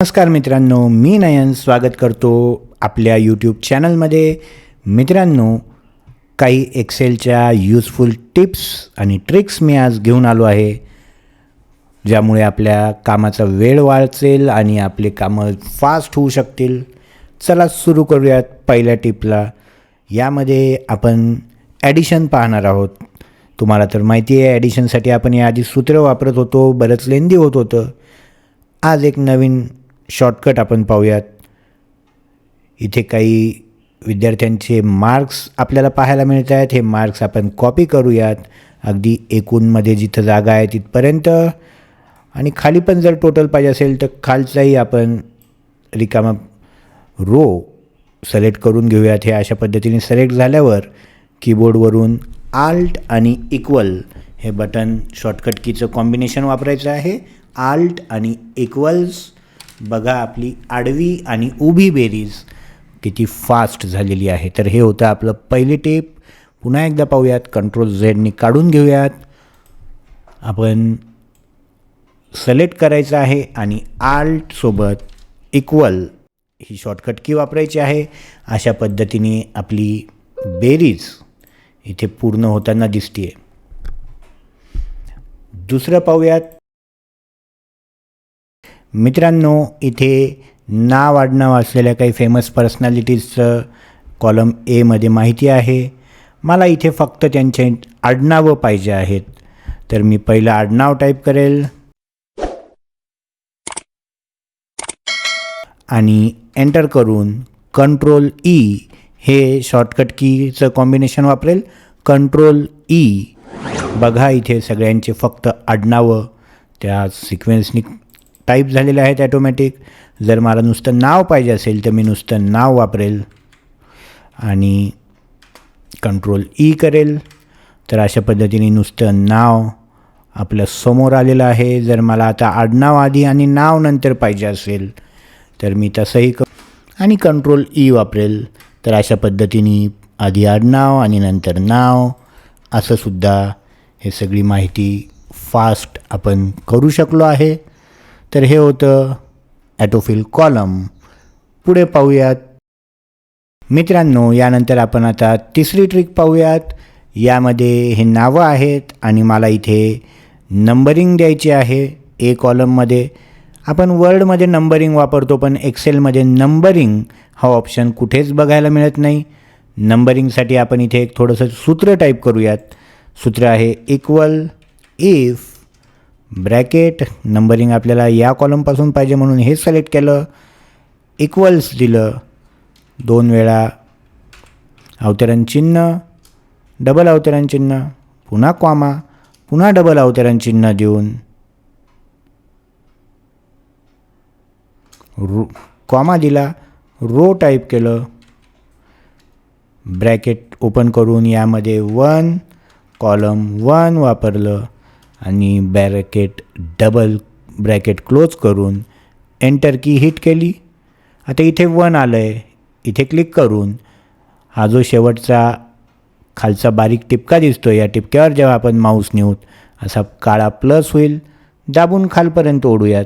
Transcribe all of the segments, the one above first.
नमस्कार मित्रांनो मी नयन स्वागत करतो आपल्या यूट्यूब चॅनलमध्ये मित्रांनो काही एक्सेलच्या यूजफुल टिप्स आणि ट्रिक्स मी आज घेऊन आलो आहे ज्यामुळे आपल्या कामाचा वेळ वाचेल आणि आपले कामं फास्ट होऊ शकतील. चला सुरू करूयात पहिल्या टिपला यामध्ये आपण ॲडिशन पाहणार आहोत. तुम्हाला तर माहिती आहे ॲडिशनसाठी आपण याआधी सूत्र वापरत होतो बरंच लेंदी होत होतं. आज एक नवीन शॉर्टकट आपण पाहूयात. इथे काही विद्यार्थ्यांचे मार्क्स आपल्याला पाहायला मिळत आहेत हे मार्क्स आपण कॉपी करूयात. अगदी एकूणमध्ये जिथं जागा आहे तिथपर्यंत. आणि खाली पण जर टोटल पाहिजे असेल तर खालचाही आपण रिकामा रो सिलेक्ट करून घेऊयात. हे अशा पद्धतीने सिलेक्ट झाल्यावर कीबोर्डवरून आल्ट आणि इक्वल हे बटन शॉर्टकट कीचं कॉम्बिनेशन वापरायचं आहे. आल्ट आणि इक्वल्स बघा आपली आडवी आणि उभी बेरीज किती फास्ट झालेली आहे. तर हे होतं आपलं पहिली टेप पुन्हा एकदा पाहूयात. कंट्रोल झेडनी काढून घेऊयात. आपण सलेक्ट करायचं आहे आणि आल्टसोबत इक्वल ही शॉर्टकट की वापरायची आहे. अशा पद्धतीने आपली बेरीज इथे पूर्ण होताना दिसते आहे दुसरं पाहूयात. मित्रांनो इथे नाव आडनाव असलेल्या काही फेमस पर्सनॅलिटीजचं कॉलम एमध्ये माहिती आहे. मला इथे फक्त त्यांचे आडनावं पाहिजे आहेत. तर मी पहिलं आडनाव टाईप करेल. आणि एंटर करून कंट्रोल ई e हे शॉर्टकट कीचं कॉम्बिनेशन वापरेल. Control E e. बघा इथे सगळ्यांचे फक्त आडनावं. त्या सिक्वेन्सनी टाईप झालेलं आहेत ॲटोमॅटिक जर मला नुसतं नाव पाहिजे असेल तर मी नुसतं नाव वापरेल. आणि कंट्रोल ई e करेल. तर अशा पद्धतीने नुसतं नाव आपल्यासमोर आलेलं आहे. जर मला आता आडनाव आधी आणि नाव नंतर पाहिजे असेल तर मी तसंही क आणि कंट्रोल ई e वापरेल. तर अशा पद्धतीने आधी आडनाव आणि नंतर नाव असंसुद्धा हे सगळी माहिती फास्ट आपण करू शकलो आहे. तर हे होतं ॲटोफिल कॉलम. पुढे पाहूयात. मित्रांनो यानंतर आपण आता तिसरी ट्रिक पाहूयात. यामध्ये हे नावं आहेत आणि मला इथे नंबरिंग द्यायची आहे ए कॉलममध्ये. आपण वर्डमध्ये नंबरिंग वापरतो पण एक्सेलमध्ये नंबरिंग हा ऑप्शन कुठेच बघायला मिळत नाही. नंबरिंगसाठी आपण इथे एक थोडंसं सूत्र टाईप करूयात. सूत्र आहे इक्वल इफ ब्रॅकेट नंबरिंग आपल्याला या कॉलमपासून पाहिजे म्हणून हे सिलेक्ट केलं. इक्वल्स दिलं. दोन वेळा अवतरण चिन्ह डबल अवतरण चिन्ह पुन्हा कॉमा पुन्हा डबल अवतरण चिन्ह देऊन रो कॉमा दिला रो टाईप केलं. ब्रॅकेट ओपन करून यामध्ये वन कॉलम वन वापरलं. आणि बॅरकेट डबल ब्रॅकेट क्लोज करून एंटर की हिट केली. आता इथे वन आलं आहे इथे क्लिक करून हा जो शेवटचा खालचा बारीक टिपका दिसतो या टिपक्यावर जेव्हा आपण माऊस नेऊत असा काळा प्लस होईल. दाबून खालपर्यंत ओढूयात.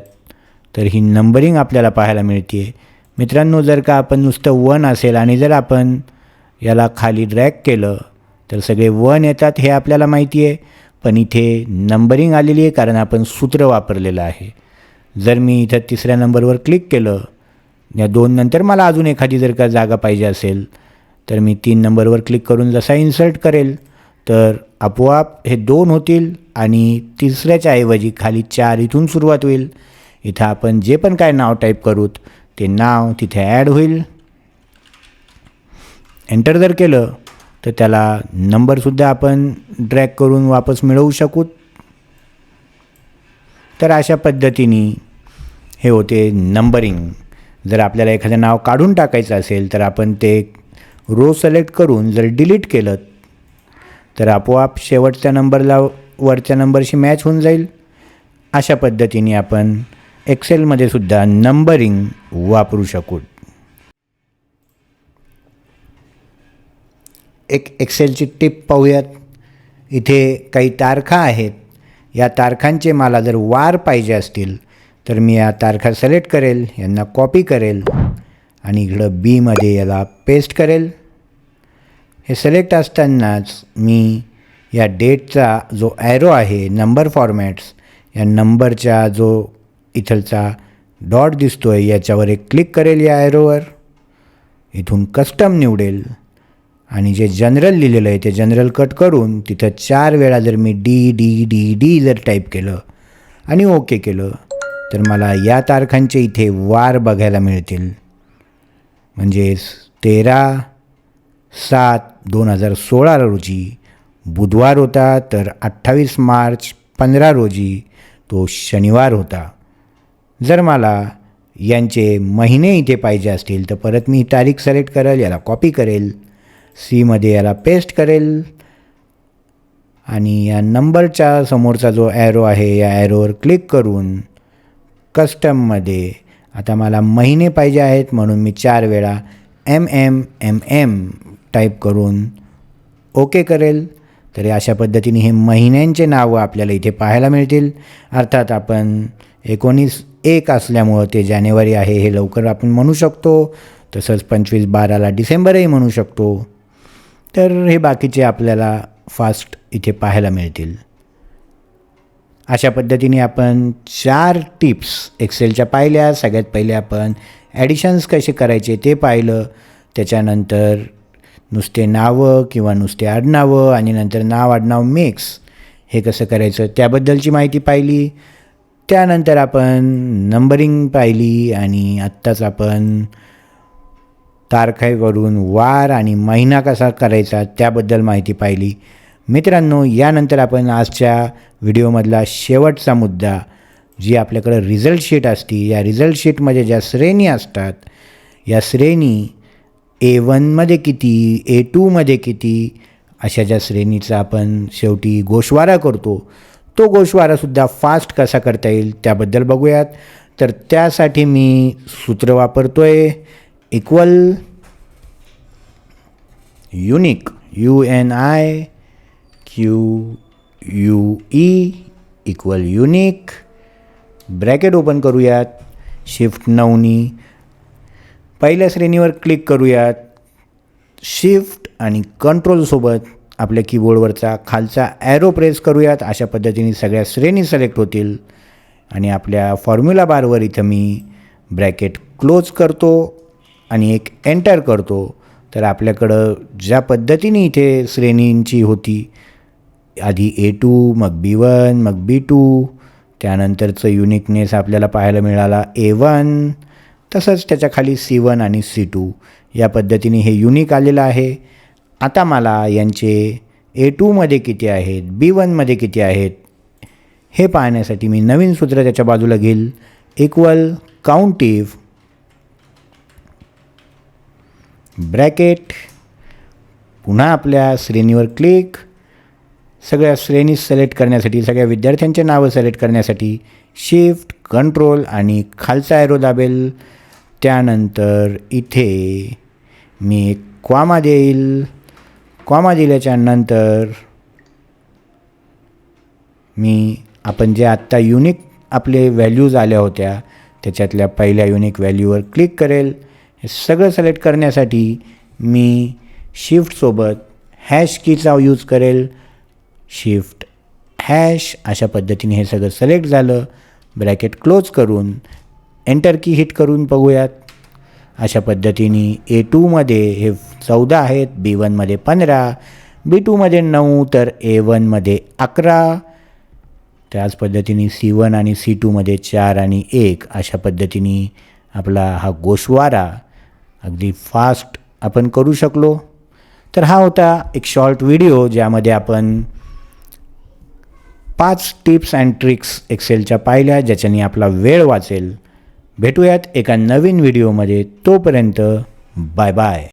तर ही नंबरिंग आपल्याला पाहायला मिळते मित्रांनो जर का आपण नुसतं वन असेल आणि जर आपण याला खाली ड्रॅग केलं तर सगळे वन येतात हे आपल्याला माहिती आहे पण इथे नंबरिंग आलेली आहे कारण आपण सूत्र वापरलेलं आहे. जर मी इथं तिसऱ्या नंबरवर क्लिक केलं या दोन नंतर मला अजून एखादी जर का जागा पाहिजे असेल तर मी तीन नंबरवर क्लिक करून जसा इन्सर्ट करेल तर आपोआप हे दोन होतील आणि तिसऱ्याच्या ऐवजी खाली चार इथून सुरुवात होईल. इथं आपण जे पण काय नाव टाईप करूत ते नाव तिथे ॲड होईल. एंटर जर केलं तर त्याला नंबरसुद्धा आपण ड्रॅग करून वापस मिळवू शकू. तर अशा पद्धतीने हे होते नंबरिंग जर आपल्याला एखादं नाव काढून टाकायचं असेल तर आपण ते रो सिलेक्ट करून जर डिलीट केलं तर आपोआप शेवटच्या नंबरला वरच्या नंबरशी मॅच होऊन जाईल. अशा पद्धतीने आपण एक्सेलमध्ये सुद्धा नंबरिंग वापरू शकू. एक एक्सेलची टिप पाहूयात. इथे काही तारखा आहेत. या तारखांचे मला जर वार पाहिजे असतील तर मी या तारखा सिलेक्ट करेल यांना कॉपी करेल आणि इकडं बीमध्ये याला पेस्ट करेल. हे सिलेक्ट असतानाच मी या डेटचा जो ॲरो आहे नंबर फॉर्मॅट्स या नंबरच्या जो इथलचा डॉट दिसतो आहे याच्यावर एक क्लिक करेल या ॲरोवर इथून कस्टम निवडेल. आणि जे जनरल लिहिलेलं आहे ते जनरल कट करून तिथं चार वेळा जर मी डी डी डी डी जर टाईप केलं आणि ओके केलं तर मला या तारखांचे इथे वार बघायला मिळतील. म्हणजेच तेरा सात दोन हजार सोळा रोजी बुधवार होता तर अठ्ठावीस मार्च पंधरा रोजी तो शनिवार होता. जर मला यांचे महिने इथे पाहिजे असतील तर परत मी तारीख सिलेक्ट करेल याला कॉपी करेल. सीमध्ये याला पेस्ट करेल. आणि या नंबरच्या समोरचा जो ॲरो आहे या ॲरोवर क्लिक करून कस्टममध्ये आता मला महिने पाहिजे आहेत म्हणून मी चार वेळा M M M M type करून ओके करेल. तर अशा पद्धतीने हे महिन्यांचे नावं आपल्याला इथे पाहायला मिळतील. अर्थात आपण एकोणीस एक असल्यामुळं ते जानेवारी आहे हे लवकर आपण म्हणू शकतो. तसंच पंचवीस बाराला डिसेंबरही म्हणू शकतो. तर हे बाकीचे आपल्याला फास्ट इथे पाहायला मिळतील. अशा पद्धतीने आपण चार टिप्स एक्सेलच्या पाहिल्या. सगळ्यात पहिले आपण ॲडिशन्स कसे करायचे ते पाहिलं. त्याच्यानंतर नुसते नावं किंवा नुसते आडनावं आणि नंतर नाव आडनाव मिक्स हे कसं करायचं त्याबद्दलची माहिती पाहिली. त्यानंतर आपण नंबरिंग पाहिली आणि आत्ताच आपण तारखेवरून वार आणि महिना कसा करायचा त्याबद्दल माहिती पाहिली. मित्रांनो यानंतर आपण आजच्या व्हिडिओमधला शेवटचा मुद्दा जी आपल्याकडं रिझल्ट शीट असती या रिझल्ट शीटमध्ये ज्या श्रेणी असतात या श्रेणी ए वनमध्ये किती ए टूमध्ये किती अशा ज्या श्रेणीचा आपण शेवटी गोषवारा करतो तो गोषवारासुद्धा फास्ट कसा करता येईल त्याबद्दल बघूयात. तर त्यासाठी मी सूत्र वापरतो आहे equal unique U N I Q U E equal unique bracket open करूयात. शिफ्ट नऊनी पहिल्या श्रेणीवर क्लिक करूयात. शिफ्ट आणि कंट्रोलसोबत आपल्या कीबोर्डवरचा खालचा ॲरो प्रेस करूयात. अशा पद्धतीने सगळ्या श्रेणी सिलेक्ट होतील. आणि आपल्या फॉर्म्युला बारवर इथं मी ब्रॅकेट क्लोज करतो. आणि एक एंटर करतो तर आपल्याकडं ज्या पद्धतीने इथे श्रेणींची होती आधी ए टू मग बी वन मग बी टू त्यानंतरचं युनिकनेस आपल्याला पाहायला मिळाला ए वन तसंच त्याच्याखाली सी वन आणि सी टू या पद्धतीने हे युनिक आलेलं आहे. आता मला यांचे ए टूमध्ये किती आहेत बी वनमध्ये किती आहेत हे पाहण्यासाठी मी नवीन सूत्र त्याच्या बाजूला घेईल. इक्वल काउंटिव्ह ब्रॅकेट पुन्हा आपल्या श्रेणीवर क्लिक सगळ्या श्रेणी सिलेक्ट करण्यासाठी सगळ्या विद्यार्थ्यांचे नावं सिलेक्ट करण्यासाठी शिफ्ट कंट्रोल आणि खालचा ॲरो दाबेल. त्यानंतर इथे मी एक क्वामा देईल. क्वामा दिल्याच्या नंतर मी आपण जे आत्ता युनिक आपले व्हॅल्यूज आल्या होत्या त्याच्यातल्या पहिल्या युनिक व्हॅल्यूवर क्लिक करेल. हे सगळं सिलेक्ट करण्यासाठी मी शिफ्टसोबत हॅश कीचा यूज करेल. शिफ्ट हॅश अशा पद्धतीने हे सगळं सिलेक्ट झालं. ब्रॅकेट क्लोज करून एंटर की हिट करून बघूयात. अशा पद्धतीने ए टूमध्ये हे चौदा आहेत बी वनमध्ये पंधरा बी टूमध्ये नऊ तर ए वनमध्ये अकरा. त्याच पद्धतीने सी वन आणि सी टूमध्ये चार आणि एक. अशा पद्धतीने आपला हा गोशवारा अगदी फास्ट आपण करू शकलो. तर हा होता एक शॉर्ट व्हिडिओ ज्यामध्ये आपण पाच टिप्स अँड ट्रिक्स एक्सेलच्या पाहिल्या ज्याच्याने आपला वेळ वाचेल. भेटूयात एका नवीन व्हिडिओमध्ये. तोपर्यंत बाय बाय.